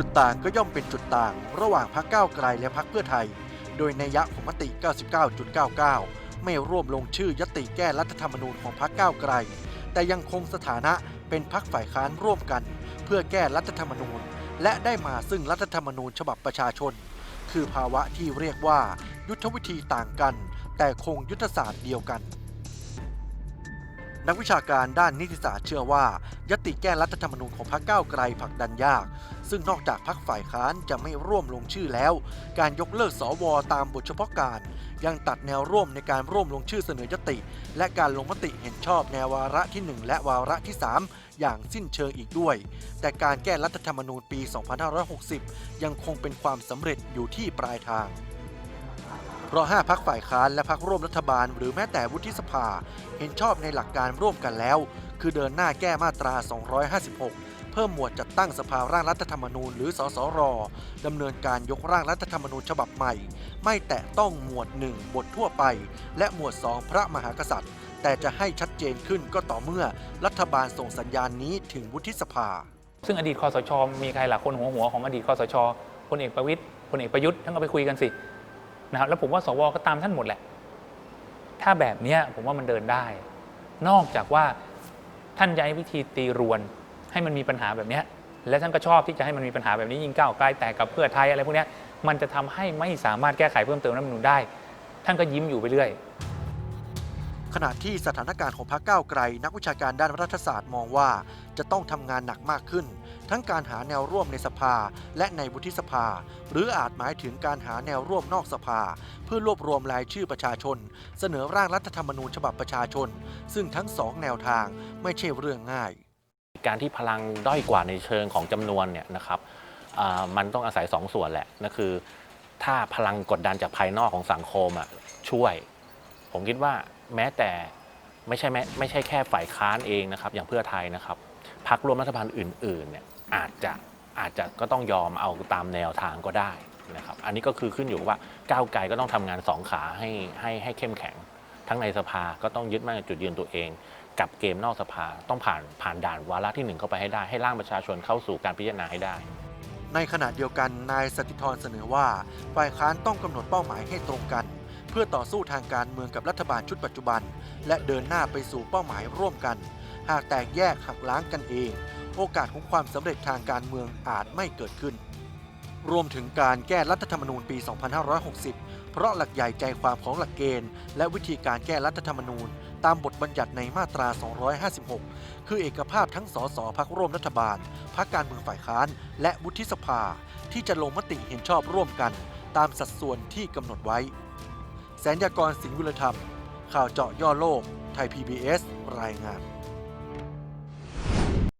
จุดต่างก็ย่อมเป็นจุดต่าง ระหว่างพรรคก้าวไกลและพรรคเพื่อไทย โดยในยะของมติ 99.99 ไม่ร่วมลงชื่อยติแก้รัฐธรรมนูญของพรรคก้าวไกล แต่ยังคงสถานะเป็นพรรคฝ่ายค้านร่วมกัน เพื่อแก้รัฐธรรมนูญ และได้มาซึ่งรัฐธรรมนูญฉบับประชาชน คือภาวะที่เรียกว่า ยุทธวิธีต่างกัน แต่คงยุทธศาสตร์เดียวกัน นักวิชาการด้านนิติศาสตร์เชื่อว่า ยติแก้รัฐธรรมนูญของพรรคก้าวไกลผลักดันยาก ซึ่งนอกจากพรรคฝ่ายค้านจะไม่ร่วมลงชื่อแล้ว การยกเลิกสวตามบทเฉพาะการ ยังตัดแนวร่วมในการร่วมลงชื่อเสนอยติ และการลงมติเห็นชอบแนววาระที่ 1 และวาระที่ 3 อย่างสิ้นเชิงอีกด้วย แต่การแก้รัฐธรรมนูญปี 2560 ยังคงเป็นความสำเร็จอยู่ที่ปลายทาง เพราะ 5 พักฝ่ายค้านและพักร่วมรัฐบาล หรือแม้แต่วุฒิสภา เห็นชอบในหลักการร่วมกันแล้ว คือเดินหน้าแก้มาตรา 256 เพิ่มหมวดจัดตั้งสภาร่างรัฐธรรมนูญ หรือ สสรดำเนินการยกร่างรัฐธรรมนูญฉบับใหม่ ไม่แตะต้องหมวด 1 บททั่วไป และหมวด 2 พระมหากษัตริย์ แต่จะให้ชัดเจนขึ้นก็ต่อเมื่อรัฐบาลส่งสัญญาณนี้ถึงวุฒิสภา ซึ่งอดีตคอสช มีใครหลักคนหัวหัวของอดีตคอสชพลเอกประวิตยพลเอกประยุทธ์ท่านก็ไปคุยกันสิ นะครับแล้วผมว่าสวก็ตามท่านหมดแหละ ถ้าแบบนี้ผมว่ามันเดินได้ นอกจากว่าท่านใช้วิธีตีรวนให้มันมีปัญหาแบบนี้และท่านก็ชอบที่จะให้มันมีปัญหาแบบนี้ยิ่งก้าวไกลแต่กับเพื่อไทยอะไรพวกนี้มันจะทำให้ไม่สามารถแก้ไขเพิ่มเติมรัฐมนูญได้ ท่านก็ยิ้มอยู่ไปเรื่อย ณะที่สถานการณ์ของพรรคก้าวไกล นักวิชาการด้านรัฐศาสตร์มองว่า จะต้องทำงานหนักมากขึ้น ทั้งการหาแนวร่วมในสภาและในวุฒิสภา หรืออาจหมายถึงการหาแนวร่วมนอกสภา เพื่อรวบรวมรายชื่อประชาชน เสนอร่างรัฐธรรมนูญฉบับประชาชน ซึ่งทั้งสองแนวทางไม่ใช่เรื่องง่าย การที่พลังด้อยกว่าในเชิงของจำนวนเนี่ยนะครับมันต้องอาศัยสองส่วนแหละนั่นคือ ถ้าพลังกดดันจากภายนอกของสังคมช่วย ผมคิดว่า แม้แต่ไม่ใช่แม้ไม่ใช่แค่ฝ่ายค้านเองนะครับ อย่างเพื่อไทยนะครับพักร่วมรัฐบาลอื่นๆเนี่ยอาจจะอาจจะก็ต้องยอมเอาตามแนวทางก็ได้นะครับ อันนี้ก็คือขึ้นอยู่ว่าก้าวไกลก็ต้องทำงานสองขาให้ให้ให้เข้มแข็ง ทั้งในสภาก็ต้องยึดมั่นในจุดยืนตัวเอง กับเกมนอกสภาต้องผ่านผ่านด่านวาระที่หนึ่งเข้าไปให้ได้ ให้ร่างประชาชนเข้าสู่การพิจารณาให้ได้ ในขณะเดียวกันนายสติธรเสนอว่าฝ่ายค้านต้องกำหนดเป้าหมายให้ตรงกัน เพื่อต่อสู้ทางการเมืองกับรัฐบาลชุดปัจจุบัน และเดินหน้าไปสู่เป้าหมายร่วมกัน หากแตกแยกหักล้างกันเอง โอกาสของความสำเร็จทางการเมืองอาจไม่เกิดขึ้น รวมถึงการแก้รัฐธรรมนูญปี 2560 เพราะหลักใหญ่ใจความของหลักเกณฑ์ และวิธีการแก้รัฐธรรมนูญ ตามบทบัญญัติในมาตรา 256 คือเอกภาพทั้งสสพักร่วมรัฐบาลพักการเมืองฝ่ายค้าน และวุฒิสภา ที่จะลงมติเห็นชอบร่วมกัน ตามสัดส่วนที่กำหนดไว้ แสนยากรสิงห์วิรธรรม ข่าวเจาะย่อโลก ไทย PBS รายงาน